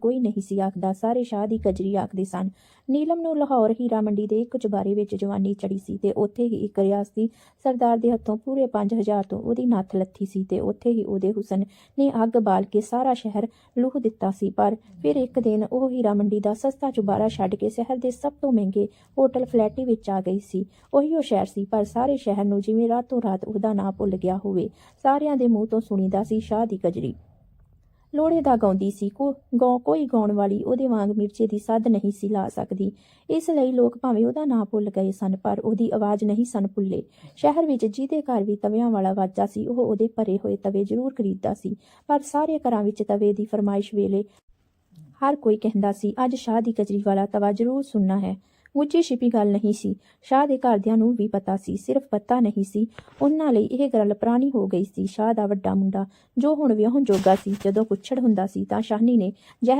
ਕੋਈ ਨਹੀਂ ਸੀ ਆਖਦਾ। ਸਾਰੇ ਸ਼ਾਹ ਦੀ ਕਜਰੀ ਆਖਦੇ ਸਨ, ਨੀਲਮ ਨੂੰ ਲਾਹੌਰ ਹੀਰਾ ਮੰਡੀ ਦੇ ਇੱਕ ਚੁਬਾਰੇ ਵਿੱਚ ਜਵਾਨੀ ਚੜੀ ਸੀ ਤੇ ਉੱਥੇ ਹੀ ਇੱਕ ਰਿਆਸਤੀ ਸਰਦਾਰ ਦੇ ਹੱਥੋਂ ਪੂਰੇ 5000 ਤੋਂ ਉਹਦੀ ਨੱਥ ਲੱਥੀ ਸੀ ਤੇ ਉੱਥੇ ਹੀ ਉਹਦੇ ਹੁਸਨ ਨੇ ਅੱਗ ਬਾਲ ਕੇ ਸਾਰਾ ਸ਼ਹਿਰ ਲੂਹ ਦਿੱਤਾ ਸੀ। ਪਰ ਫਿਰ ਇੱਕ ਦਿਨ ਉਹ ਹੀਰਾ ਮੰਡੀ ਦਾ ਸਸਤਾ ਚੁਬਾਰਾ ਛੱਡ ਕੇ ਸ਼ਹਿਰ ਦੇ ਸਭ ਤੋਂ ਮਹਿੰਗੇ ਹੋਟਲ ਫਲੈਟੀ ਵਿੱਚ ਆ ਗਈ ਸੀ। ਉਹੀ ਉਹ ਸ਼ਹਿਰ ਸੀ, ਪਰ ਸਾਰੇ ਸ਼ਹਿਰ ਨੂੰ ਜਿਵੇਂ ਰਾਤੋਂ ਰਾਤ ਉਹਦਾ ਨਾਂ ਭੁੱਲ ਗਿਆ ਹੋਵੇ। ਸਾਰਿਆਂ ਦੇ ਮੂੰਹ ਤੋਂ ਸੁਣੀਦਾ ਸੀ ਸ਼ਾਹ ਦੀ ਕਜਰੀ। ਲੋੜੇ ਦਾ ਗਾਉਂਦੀ ਸੀ। ਕੋ ਗਾਉ ਕੋਈ ਗਾਉਣ ਵਾਲੀ ਉਹਦੇ ਵਾਂਗ ਮਿਰਚੇ ਦੀ ਸੱਦ ਨਹੀਂ ਸੀ ਲਾ ਸਕਦੀ। ਇਸ ਲਈ ਲੋਕ ਭਾਵੇਂ ਉਹਦਾ ਨਾਂ ਭੁੱਲ ਗਏ ਸਨ, ਪਰ ਉਹਦੀ ਆਵਾਜ਼ ਨਹੀਂ ਸਨ ਭੁੱਲੇ। ਸ਼ਹਿਰ ਵਿੱਚ ਜਿਹਦੇ ਘਰ ਵੀ ਤਵਿਆਂ ਵਾਲਾ ਵਾਜਾ ਸੀ, ਉਹ ਉਹਦੇ ਭਰੇ ਹੋਏ ਤਵੇ ਜ਼ਰੂਰ ਖਰੀਦਦਾ ਸੀ। ਪਰ ਸਾਰੇ ਘਰਾਂ ਵਿੱਚ ਤਵੇ ਦੀ ਫਰਮਾਇਸ਼ ਵੇਲੇ ਹਰ ਕੋਈ ਕਹਿੰਦਾ ਸੀ, ਅੱਜ ਸ਼ਾਹ ਦੀ ਕਜਰੀ ਵਾਲਾ ਤਵਾ ਜ਼ਰੂਰ ਸੁਣਨਾ ਹੈ। ਉੱਚੀ ਛਿਪੀ ਗੱਲ ਨਹੀਂ ਸੀ। ਸ਼ਾਹ ਦੇ ਘਰਦਿਆਂ ਨੂੰ ਵੀ ਪਤਾ ਸੀ, ਸਿਰਫ ਪਤਾ ਨਹੀਂ ਸੀ। ਉਹਨਾਂ ਲਈ ਇਹ ਗੱਲ ਪੁਰਾਣੀ ਹੋ ਗਈ ਸੀ। ਸ਼ਾਹ ਦਾ ਵੱਡਾ ਮੁੰਡਾ, ਜੋ ਹੁਣ ਵਿਆਹਣ ਜੋਗਾ ਸੀ, ਜਦੋਂ ਕੁੱਛੜ ਹੁੰਦਾ ਸੀ ਤਾਂ ਸ਼ਾਹਨੀ ਨੇ ਜ਼ਹਿਰ